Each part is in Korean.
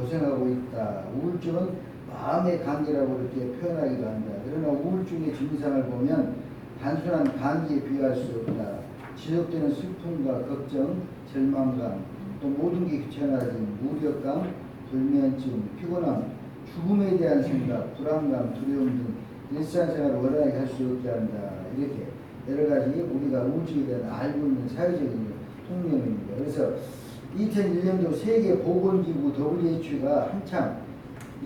고생하고 있다. 우울증은 마음의 감기라고 이렇게 표현하기도 한다. 그러나 우울증의 증상을 보면 단순한 감기에 비할 수 없다. 지속되는 슬픔과 걱정, 절망감, 또 모든 게 귀찮아진 무력감, 불면증, 피곤함, 죽음에 대한 생각, 불안감, 두려움 등 일상생활을 원활하게 할 수 없게 한다. 이렇게 여러 가지 우리가 우울증에 대한 알고 있는 사회적인 통념입니다. 그래서 2001년도 세계 보건기구 WHO가 한참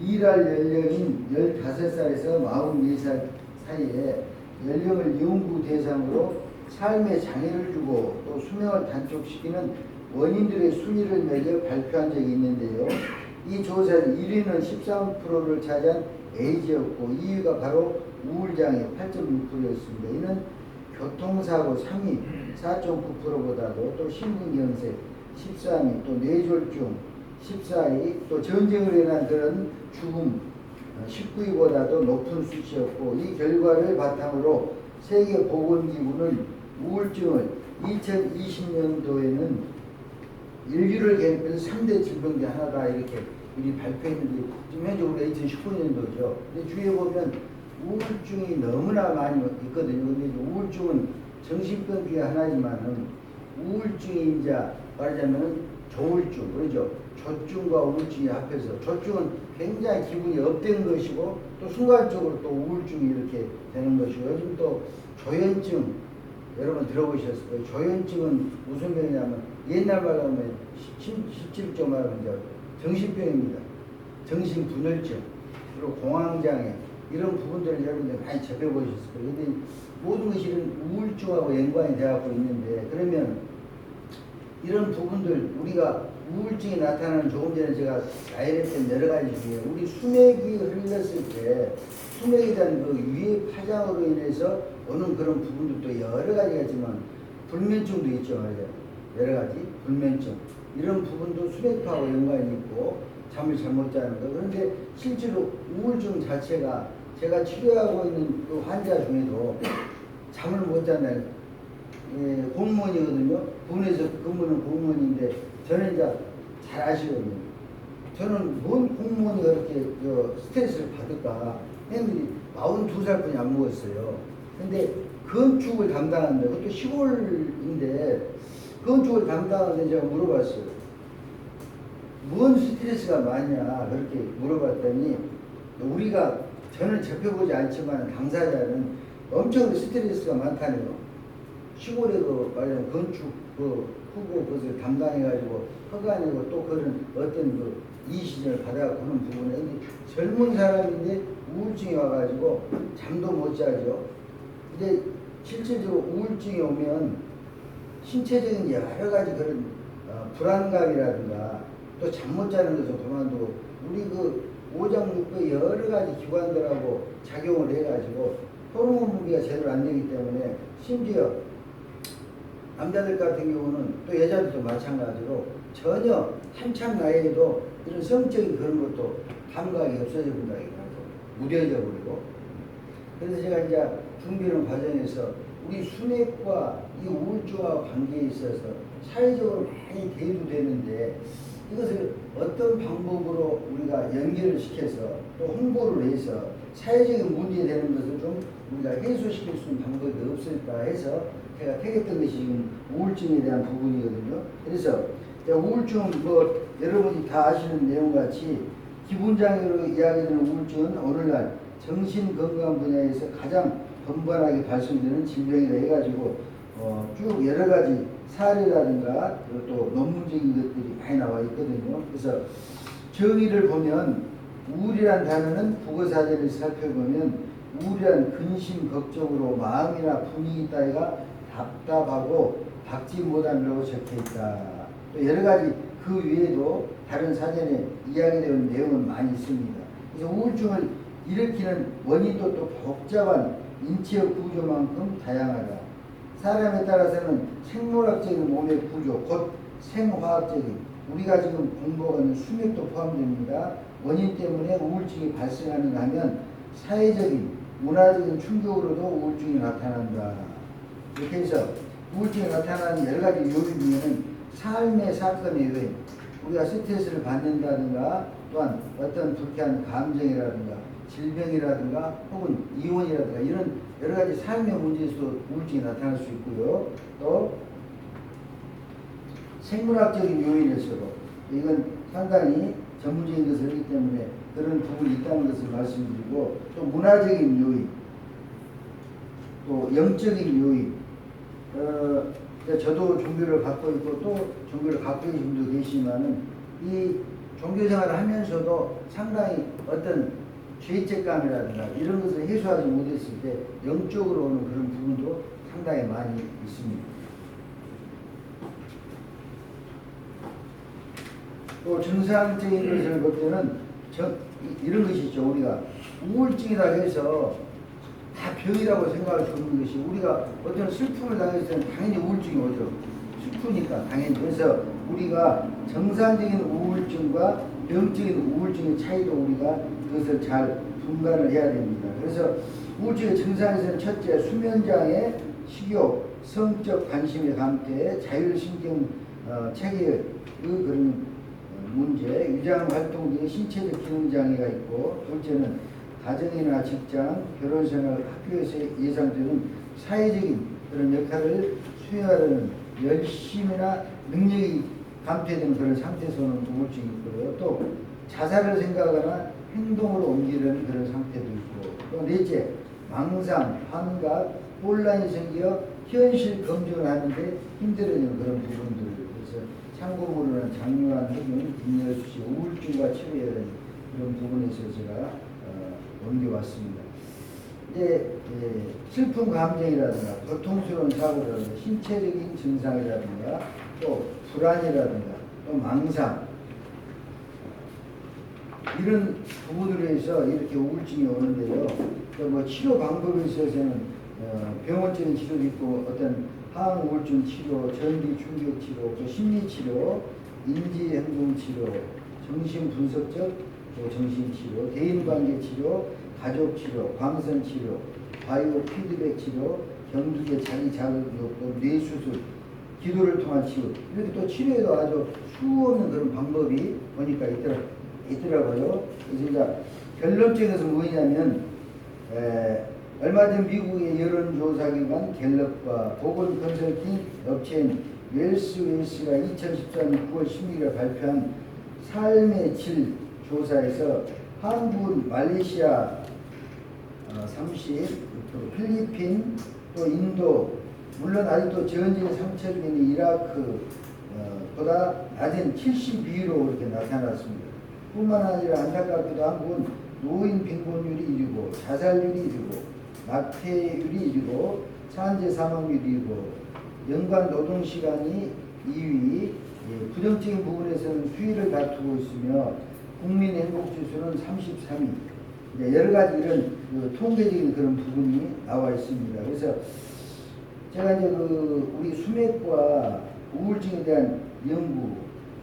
일할 연령인 15살에서 44살 사이에 연령을 연구 대상으로 삶의 장애를 주고 또 수명을 단축시키는 원인들의 순위를 매겨 발표한 적이 있는데요. 이 조사는 1위는 13%를 차지한 에이즈였고 2위가 바로 우울장애 8.6%였습니다. 이는 교통사고 3위 4.9%보다도 또 심근경색 13위 또 뇌졸중 14위 또 전쟁을 인한 그런 죽음 19위보다도 높은 수치였고 이 결과를 바탕으로 세계보건기구는 우울증을 2020년도에는 인류를 괴롭히는 3대 질병 중 하나다 이렇게 미리 발표했는데 지금 현재 우리가 2019년도죠. 근데 주위에 보면 우울증이 너무나 많이 있거든요. 근데 우울증은 정신병 중에 하나지만은 우울증이 이제 말하자면 조울증, 그러죠. 조증과 우울증이 합해서 조증은 굉장히 기분이 업된 것이고 또 순간적으로 또 우울증이 이렇게 되는 것이고 요즘 또 조현증 여러분 들어보셨을 거예요. 조현증은 무슨 병이냐면 옛날 말로 하면 실질적 말하면 이제 정신병입니다. 정신분열증 그리고 공황장애 이런 부분들을 여러분들 많이 접해보셨을 거예요. 근데 모든 것이 우울증하고 연관이 되어갖고 있는데 그러면 이런 부분들 우리가 우울증이 나타나는 조금 전에 제가 나열했던 여러 가지 중에 우리 수맥이 흘렸을 때 수맥에 대한 그 위의 파장으로 인해서 오는 그런 부분들도 여러 가지가 있지만 불면증도 있죠. 여러 가지 불면증. 이런 부분도 수맥파하고 연관이 있고 잠을 잘 못 자는 거. 그런데 실제로 우울증 자체가 제가 치료하고 있는 그 환자 중에도 잠을 못 잔다는 예, 공무원이거든요. 군에서 근무는 공무원인데 저는 이제 잘 아시거든요. 저는 뭔 공무원이 그렇게 저 스트레스를 받을까 했는데 42살 뿐이 안 먹었어요. 근데 건축을 담당하는데 그것도 시골인데 건축을 담당하는데 제가 물어봤어요. 뭔 스트레스가 많냐 그렇게 물어봤더니 우리가 저는 접해보지 않지만 당사자는 엄청 스트레스가 많다네요. 시골에 그 말하자면 건축 그 후보 그것을 담당해가지고 허가내고 또 그런 어떤 그 이시전을 받아갖고 하는 부분에 젊은 사람인데 우울증이 와가지고 잠도 못 자죠. 근데 실질적으로 우울증이 오면 신체적인 여러 가지 그런 어, 불안감이라든가 또 잠 못 자는 것을 그만두고 우리 그 오장육부 여러 가지 기관들하고 작용을 해가지고 호르몬 분비가 제대로 안 되기 때문에 심지어 남자들 같은 경우는 또 여자들도 마찬가지로 전혀 한참 나이에도 이런 성적인 그런 것도 감각이 없어져 본다 이거죠. 무뎌져 버리고. 그래서 제가 이제 준비하는 과정에서 우리 순액과 이 우울증과 관계에 있어서 사회적으로 많이 대두되는데 이것을 어떤 방법으로 우리가 연결을 시켜서 또 홍보를 해서 사회적인 문제 되는 것을 좀 우리가 해소시킬 수 있는 방법이 없을까 해서 제가 택했던 것이 지금 우울증에 대한 부분이거든요. 그래서 우울증 뭐 여러분이 다 아시는 내용 같이 기분장애로 이야기되는 우울증은 오늘날 정신건강 분야에서 가장 번번하게 발생되는 질병이라 해가지고 어, 쭉 여러 가지 사례라든가 또 논문적인 것들이 많이 나와 있거든요. 그래서 정의를 보면 우울이란 단어는 국어사전을 살펴보면 우울이란 근심, 걱정으로 마음이나 분위기 따위가 답답하고 받지 못한다고 적혀 있다. 또 여러 가지 그 외에도 다른 사전에 이야기되는 내용은 많이 있습니다. 그래서 우울증을 일으키는 원인도 또 복잡한 인체의 구조만큼 다양하다. 사람에 따라서는 생물학적인 몸의 구조, 곧 생화학적인 우리가 지금 공부하고 있는 수맥도 포함됩니다. 원인 때문에 우울증이 발생하는가 하면 사회적인, 문화적인 충격으로도 우울증이 나타난다. 이렇게 해서 우울증이 나타나는 여러 가지 요인 중에는 삶의 사건에 의해 우리가 스트레스를 받는다든가 또한 어떤 불쾌한 감정이라든가 질병이라든가 혹은 이혼이라든가 이런 여러 가지 삶의 문제에서도 우울증이 나타날 수 있고요. 또 생물학적인 요인에서도 이건 상당히 전문적인 것을 하기 때문에 그런 부분이 있다는 것을 말씀드리고 또 문화적인 요인 또 영적인 요인 어, 저도 종교를 갖고 있고 또 종교를 갖고 있는 분도 계시지만은 이 종교 생활을 하면서도 상당히 어떤 죄책감이라든가 이런 것을 해소하지 못했을 때 영적으로 오는 그런 부분도 상당히 많이 있습니다. 또 정상적인 것을 볼 때는 저, 이- 이런 것이 있죠. 우리가 우울증이라 해서 다 병이라고 생각할 수 없는 것이 우리가 어떤 슬픔을 당했을 때는 당연히 우울증이 오죠. 슬프니까 당연히. 그래서 우리가 정상적인 우울증과 병적인 우울증의 차이도 우리가 그것을 잘 분간을 해야 됩니다. 그래서 우울증의 증상에서는 첫째 수면장애, 식욕, 성적 관심의 감퇴, 자율신경 어, 체계의 그런 어, 문제, 위장 활동 등의 신체적 기능 장애가 있고 둘째는 가정이나 직장, 결혼생활, 학교에서 예상되는 사회적인 그런 역할을 수행하려는 열심이나 능력이 감퇴되는 그런 상태에서 오는 우울증이 있고요. 또 자살을 생각하거나 행동으로 옮기려는 그런 상태도 있고. 또 넷째 망상, 환각, 혼란이 생겨 현실 검증을 하는데 힘들어지는 그런 부분들. 그래서 참고모르는 장려한 김여수 씨 우울증과 치료해야 되는 그런 부분에서 제가 어, 옮겨왔습니다. 이제 예, 슬픈 감정이라든가 고통스러운 사고라든가 신체적인 증상이라든가 또 불안이라든가 또 망상 이런 부분들에 서 이렇게 우울증이 오는데요. 또 뭐 치료 방법에 있어서는 어, 병원적인 치료도 있고 어떤 항 우울증 치료, 전기 충격 치료, 또 심리 치료, 인지 행동 치료, 정신 분석적 또 정신 치료, 대인 관계 치료, 가족 치료, 광선 치료, 바이오 피드백 치료, 경두계 자기 자극 요법, 뇌 수술, 기도를 통한 치료 이렇게 또 치료에도 아주 수없는 그런 방법이 보니까 있더라, 있더라고요. 그래서 이제 결론적인 것은 뭐냐면 에, 얼마 전 미국의 여론조사기관 갤럽과 보건 컨설팅 업체인 웰스 웨이스가 2014년 9월 16일 발표한 삶의 질 조사에서 한국, 말레이시아 어, 30, 또 필리핀, 또 인도, 물론 아직도 전쟁의 상처 있는 이라크 어, 보다 낮은 72로 이렇게 나타났습니다. 뿐만 아니라 안타깝게도 한국은 노인 빈곤율이 1위고 자살률이 1위고 낙태율이 1위고 산재 사망률이 1위고 연간 노동 시간이 2위 예, 부정적인 부분에서는 수위를 다투고 있으며 국민 행복 지수는 33위 이제 여러 가지 이런 그 통계적인 그런 부분이 나와 있습니다. 그래서 제가 이제 그 우리 수맥과 우울증에 대한 연구,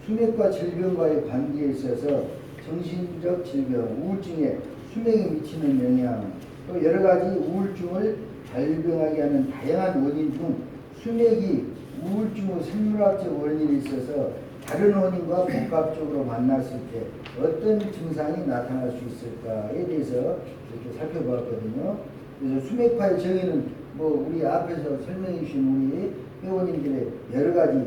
수맥과 질병과의 관계에 있어서 정신적 질병, 우울증에 수맥에 미치는 영향, 또 여러 가지 우울증을 발병하게 하는 다양한 원인 중 수맥이 우울증의 생물학적 원인이 있어서 다른 원인과 복합적으로 만났을 때 어떤 증상이 나타날 수 있을까에 대해서 이렇게 살펴보았거든요. 그래서 수맥파의 정의는 뭐 우리 앞에서 설명해 주신 우리 회원님들의 여러 가지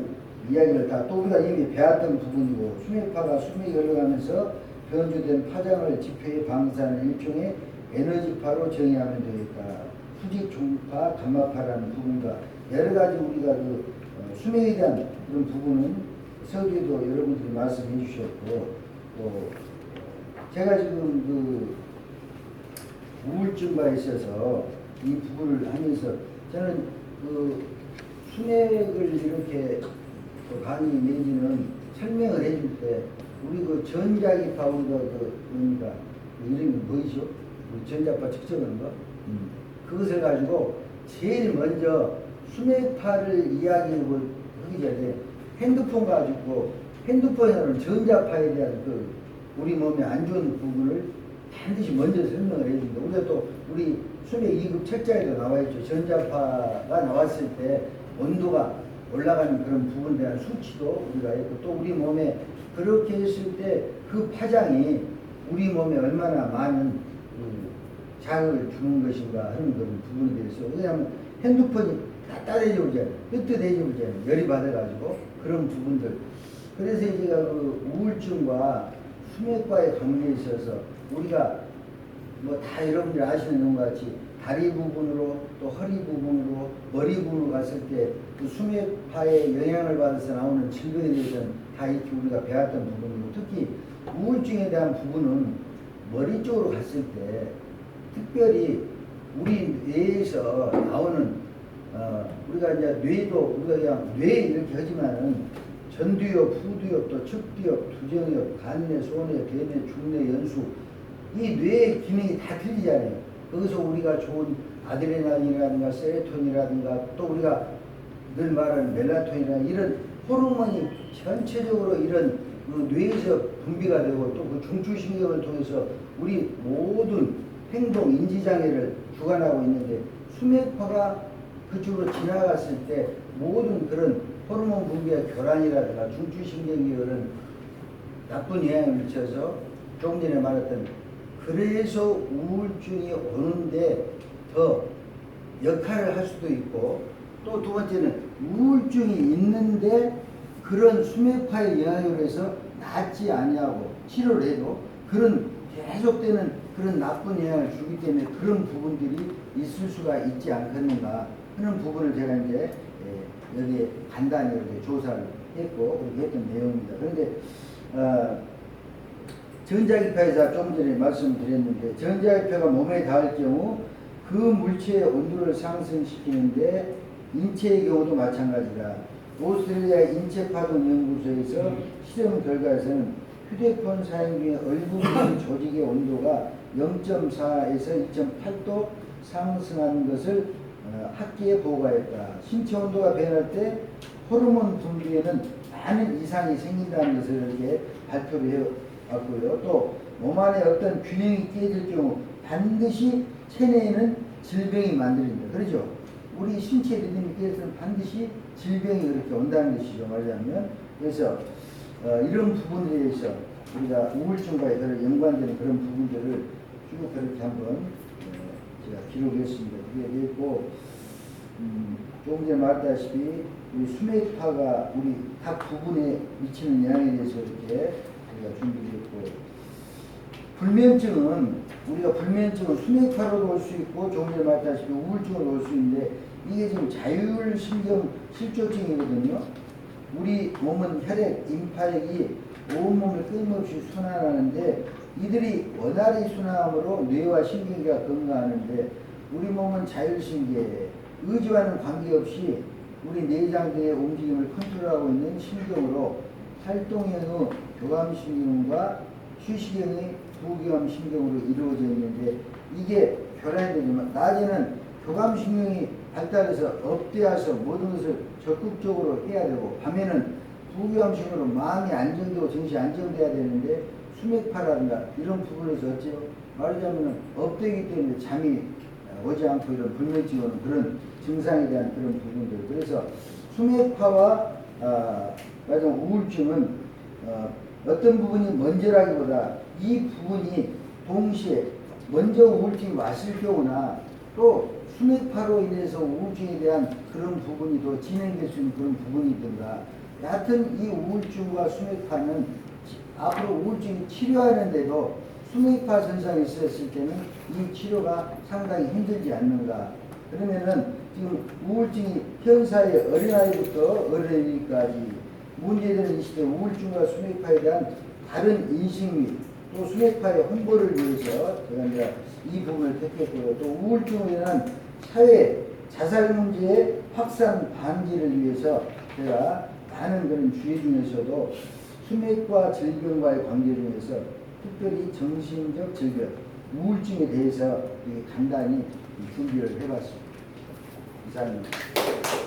이야기를 다 또 우리가 이미 배웠던 부분이고 수맥파가 수맥이 흘러가면서 변조된 파장을 지표에 방사하는 일종의 에너지파로 정의하면 되겠다. 수직 중파, 감마파라는 부분과 여러 가지 우리가 그 어, 수맥에 대한 그런 부분은 서두에도 여러분들이 말씀해 주셨고 또 제가 지금 그 우울증과 있어서 이 부분을 하면서 저는 그 수맥을 이렇게 그 강의 내지는 설명을 해줄 때 우리 그 전자기파 우리가 그그 이름이 뭐이죠? 그 전자파 측정하는 거 음. 그것을 가지고 제일 먼저 수맥파를 이야기하기 전에 핸드폰 가지고 핸드폰에는 전자파에 대한 그 우리 몸에 안 좋은 부분을 반드시 먼저 설명을 해줍니다. 우리가 또 우리 수맥 2급 책자에도 나와 있죠. 전자파가 나왔을 때 온도가 올라가는 그런 부분에 대한 수치도 우리가 있고 또 우리 몸에 그렇게 했을 때 그 파장이 우리 몸에 얼마나 많은 그 자극을 주는 것인가 하는 그런 부분에 대해서 왜냐하면 핸드폰이 따뜻해지잖아요. 뜨뜻해지잖아요. 열이 받아가지고 그런 부분들. 그래서 제가 그 우울증과 수면과의 관계에 있어서 우리가 뭐 다 여러분들이 아시는 것 같이 다리 부분으로 또 허리 부분으로 머리 부분으로 갔을 때 그 수면파의 영향을 받아서 나오는 질병에 대해서는 다 이렇게 우리가 배웠던 부분이고 특히 우울증에 대한 부분은 머리 쪽으로 갔을 때 특별히 우리 뇌에서 나오는 어, 우리가 이제 뇌도 우리가 그냥 뇌 이렇게 하지만은 전두엽, 후두엽, 또 척두엽, 두정엽, 간내, 소뇌, 대뇌, 중뇌, 연수 이 뇌의 기능이 다 틀리잖아요. 거기서 우리가 좋은 아드레날린이라든가 세로토닌이라든가 또 우리가 늘 말하는 멜라토닌이나 이런 호르몬이 전체적으로 이런 그 뇌에서 분비가 되고 또 그 중추신경을 통해서 우리 모든 행동, 인지 장애를 주관하고 있는데 수맥파가 그쪽으로 지나갔을 때 모든 그런 호르몬 분비의 교란이라든가 중추신경이 그런 나쁜 영향을 미쳐서 조금 전에 말했던 그래서 우울증이 오는데 더 역할을 할 수도 있고 또 두 번째는 우울증이 있는데 그런 수면파의 영향으로 해서 낫지 아니하고 치료를 해도 그런 계속되는 그런 나쁜 영향을 주기 때문에 그런 부분들이 있을 수가 있지 않겠는가 하는 부분을 제가 이제 예, 여기에 간단히 이렇게 조사를 했고 그렇게 했던 내용입니다. 그런데 어, 전자기파에서 좀 전에 말씀드렸는데 전자기파가 몸에 닿을 경우 그 물체의 온도를 상승시키는데 인체의 경우도 마찬가지다. 오스트레일리아 인체파동연구소에서 실험 결과에서는 휴대폰 사용 중에 얼굴 조직의 온도가 0.4에서 2.8도 상승한 것을 어, 학계에 보고하였다. 신체 온도가 변할 때 호르몬 분비에는 많은 이상이 생긴다는 것을 이렇게 발표를 해왔고요. 또 몸 안에 어떤 균형이 깨질 경우 반드시 체내에는 질병이 만들어진다. 그러죠? 우리 신체 리듬이 깨져서 반드시 질병이 그렇게 온다는 것이죠. 말하자면. 그래서 어, 이런 부분에 대해서 우리가 우울증과 연관되는 그런 부분들을 쭉 그렇게 한번 어, 제가 기록했습니다. 그게 됐고 음, 조금 전에 말했다시피 우리 수맥파가 우리 각 부분에 미치는 영향에 대해서 이렇게 우리가 준비했고 불면증은 우리가 불면증은 수맥파로도 올 수 있고 조금 전에 말했다시피 우울증으로 올 수 있는데 이게 지금 자율신경 실조증이거든요. 우리 몸은 혈액, 임파액이 온몸을 끊임없이 순환하는데 이들이 원활히 순환함으로 뇌와 신경계가 건강하는데 우리 몸은 자율신계, 의지와는 관계없이 우리 내장계의 움직임을 컨트롤하고 있는 신경으로 활동형의 교감신경과 휴식형의 부교감신경으로 이루어져 있는데 이게 교란이 되지만 낮에는 교감신경이 발달해서 업되어서 모든 것을 적극적으로 해야 되고 밤에는 부교감신경으로 마음이 안정되고 정신이 안정돼야 되는데 수맥파라든가 이런 부분에서 어찌요? 말하자면 업되기 때문에 잠이 오지 않고 이런 불면증 오는 그런 증상에 대한 그런 부분들 그래서 수맥파와 아, 말하자면 우울증은 어, 어떤 부분이 먼저라기보다 이 부분이 동시에 먼저 우울증이 왔을 경우나 또 수맥파로 인해서 우울증에 대한 그런 부분이 더 진행될 수 있는 그런 부분이 있던가 여하튼 이 우울증과 수맥파는 지- 앞으로 우울증이 치료하는데도 수맥파 증상이 있었을 때는 이 치료가 상당히 힘들지 않는가 그러면은 지금 우울증이 현사의 어린아이부터 어린이까지 문제되는 이 시대 우울증과 수맥파에 대한 다른 인식 및 또 수맥파의 홍보를 위해서 제가 이제 이 부분을 택했고요. 또 인한 사회 자살 문제의 확산 방지를 위해서 제가 많은 그런 주의 중에서도 수맥과 질병과의 관계 중에서 특별히 정신적 질병, 우울증에 대해서 이 간단히 준비를 해봤습니다. 이상입니다.